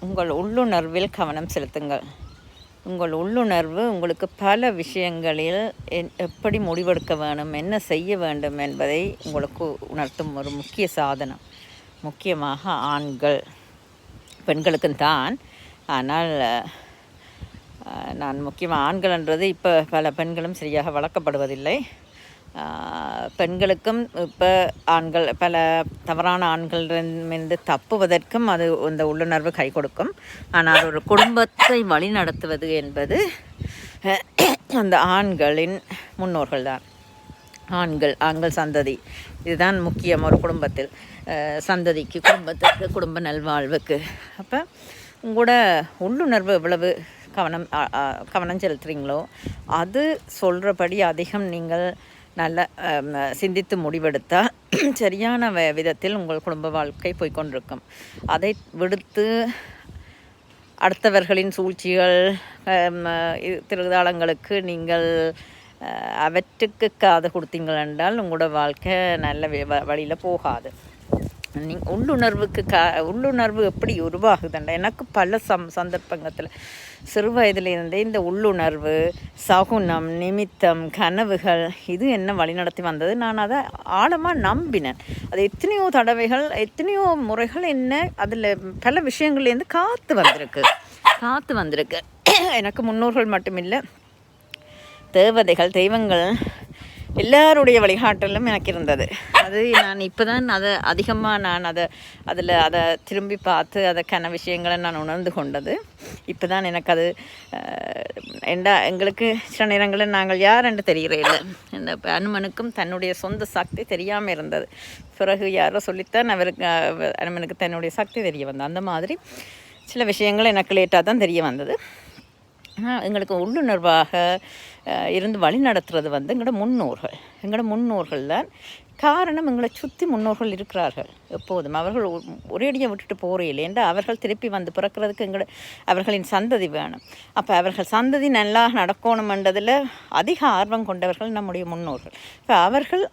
உங்கள் உள்ளுணர்வில் கவனம் செலுத்துங்கள். உங்கள் உள்ளுணர்வு உங்களுக்கு பல விஷயங்களில் என்- எப்படி முடிவெடுக்க வேண்டும் என்ன செய்ய வேண்டும் என்பதை உங்களுக்கு உணர்த்தும் ஒரு முக்கிய சாதனம். முக்கியமாக ஆண்கள். பெண்களுக்கும் தான். ஆனால் நான் முக்கியமாக ஆண்கள்ன்றது இப்போ பல பெண்களும் சரியாக வளர்க்கப்படுவதில்லை. பெண்களுக்கும் இப்போ ஆண்கள் பல தவறான ஆண்களிடமிருந்து தப்புவதற்கும் அது இந்த உள்ளுணர்வு கை கொடுக்கும். ஆனால் ஒரு குடும்பத்தை வழி நடத்துவது என்பது அந்த ஆண்களின் முன்னோர்கள் தான். ஆண்கள் ஆண்கள் சந்ததி. இதுதான் முக்கியம் ஒரு குடும்பத்தில். சந்ததிக்கு குடும்பத்துக்கு குடும்ப நல்வாழ்வுக்கு. அப்போ உங்களோட உள்ளுணர்வு எவ்வளவு கவனம் கவனம் செலுத்துகிறீங்களோ அது சொல்கிறபடி அதிகம் நீங்கள் நல்ல சிந்தித்து முடிவெடுத்தால் சரியான விதத்தில் உங்கள் குடும்ப வாழ்க்கை போய்க்கொண்டிருக்கும். அதை விடுத்து அடுத்தவர்களின் சூழ்ச்சிகள் திருதாளங்களுக்கு நீங்கள் அவற்றுக்கு காது கொடுத்தீங்கள் என்றால் உங்களோட வாழ்க்கை நல்ல வழியில் போகாது. நீ உள்ளுணர்வுக்கு க உள்ளுணர்வு எப்படி உருவாகுதுண்டா? எனக்கு பல சம் சந்தர்ப்பங்கத்தில் சிறு வயதிலிருந்தே இந்த உள்ளுணர்வு சகுனம் நிமித்தம் கனவுகள் இது என்ன வழிநடத்தி வந்தது? நான் அதை ஆழமாக நம்பினேன். அது எத்தனையோ தடவைகள் எத்தனையோ முறைகள் என்ன அதில் பல விஷயங்கள்லேருந்து காத்து வந்திருக்கு. காத்து வந்திருக்கு. எனக்கு முன்னோர்கள் மட்டுமில்லை தேவதைகள் தெய்வங்கள் எல்லாருடைய வழிகாட்டலும் எனக்கு இருந்தது. அது நான் இப்போ தான் அதை அதிகமாக நான் அதை அதில் அதை திரும்பி பார்த்து அதற்கான விஷயங்களை நான் உணர்ந்து கொண்டது. இப்போ தான் எனக்கு அது எண்டா எங்களுக்கு சில நேரங்களில் நாங்கள் யார் என்று தெரியறே இல்லை இந்த அனுமனுக்கும் தன்னுடைய சொந்த சக்தி தெரியாமல் இருந்தது. பிறகு யாரோ சொல்லித்தான் அவருக்கு அனுமனுக்கு தன்னுடைய சக்தி தெரிய வந்தது. அந்த மாதிரி சில விஷயங்கள் எனக்கு லேட்டாக தான் தெரிய வந்தது. ஆனால் எங்களுக்கு உள்ளுணர்வாக இருந்து வழி நடத்துறது வந்து எங்களோட முன்னோர்கள். எங்களோட முன்னோர்கள் தான் காரணம் எங்களை சுற்றி முன்னோர்கள் இருக்கிறார்கள். எப்போதும் அவர்கள் ஒரேடியாக விட்டுட்டு போகிறே என்று அவர்கள் திருப்பி வந்து பிறக்கிறதுக்கு எங்களை அவர்களின் சந்ததி வேணும். அப்போ அவர்கள் சந்ததி நல்லா நடக்கணுமென்றதில் அதிக ஆர்வம் கொண்டவர்கள் நம்முடைய முன்னோர்கள். இப்போ அவர்கள்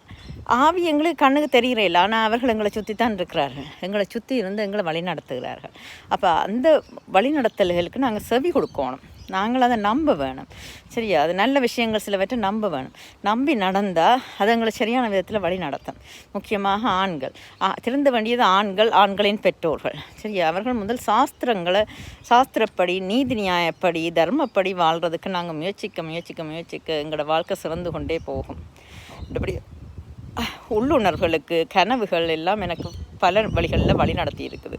ஆவி எங்களுக்கு கண்ணுக்கு தெரியறதில்ல ஆனால் அவர்கள் எங்களை சுற்றி தான் இருக்கிறார்கள். எங்களை சுற்றி இருந்து எங்களை வழி நடத்துகிறார்கள். அப்போ அந்த வழிநடத்தல்களுக்கு நாங்கள் செவி கொடுக்கணும். நாங்கள் அதை நம்ப வேணும். சரியா? அது நல்ல விஷயங்கள் சிலவற்றை நம்ப வேணும். நம்பி நடந்தால் அது எங்களை சரியான விதத்தில் வழி நடத்தும். முக்கியமாக ஆண்கள். திறந்த திருந்த வேண்டியது ஆண்கள் ஆண்களின் பெற்றோர்கள். சரியா? அவர்கள் முதல் சாஸ்திரங்களை சாஸ்திரப்படி நீதி நியாயப்படி தர்மப்படி வாழ்கிறதுக்கு நாங்கள் முயற்சிக்க முயற்சிக்க முயற்சிக்க எங்களோட வாழ்க்கை சிறந்து கொண்டே போகும். இப்படி உள்ளுணர்வுகளுக்கு கனவுகள் எல்லாம் எனக்கு பல வழிகளில் வழி நடத்தி இருக்குது